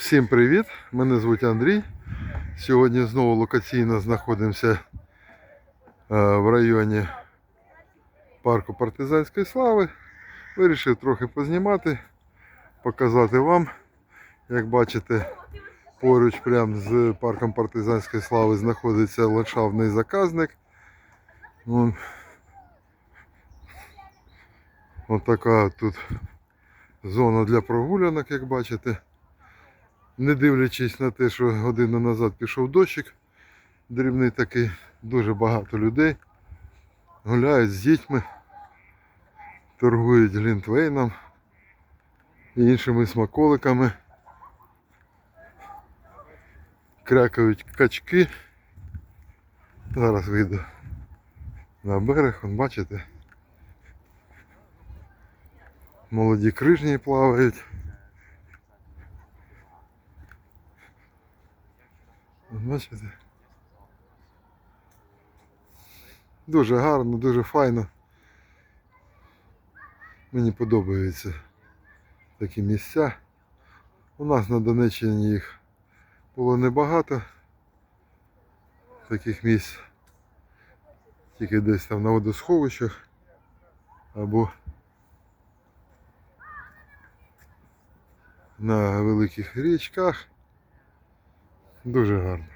Всім привіт! Мене звуть Андрій. Сьогодні знову локаційно знаходимося е, в районі парку партизанської слави. Вирішив трохи познімати, показати вам. Як бачите, поруч прямо з парком партизанської слави знаходиться ландшафтний заказник. Вон. Ось така тут зона для прогулянок, як бачите. Не дивлячись на те, що годину назад пішов дощик, дрібний такий, дуже багато людей. Гуляють з дітьми, торгують глінтвейном і іншими смаколиками. Крякають качки. Зараз вийду на берег, вон бачите. Молоді крижні плавають. Бачите? Дуже гарно, дуже файно. Мені подобаються такі місця. У нас на Донеччині їх було небагато. Таких місць. Тільки десь там на водосховищах або на великих річках. Дуже гарно.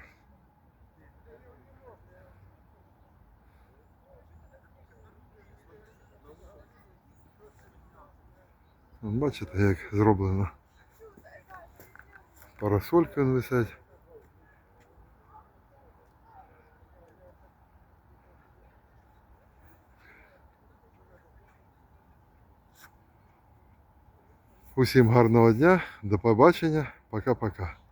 Бачите, як зроблено. Парасольки вон висять. Усім гарного дня, до побачення, пока-пока.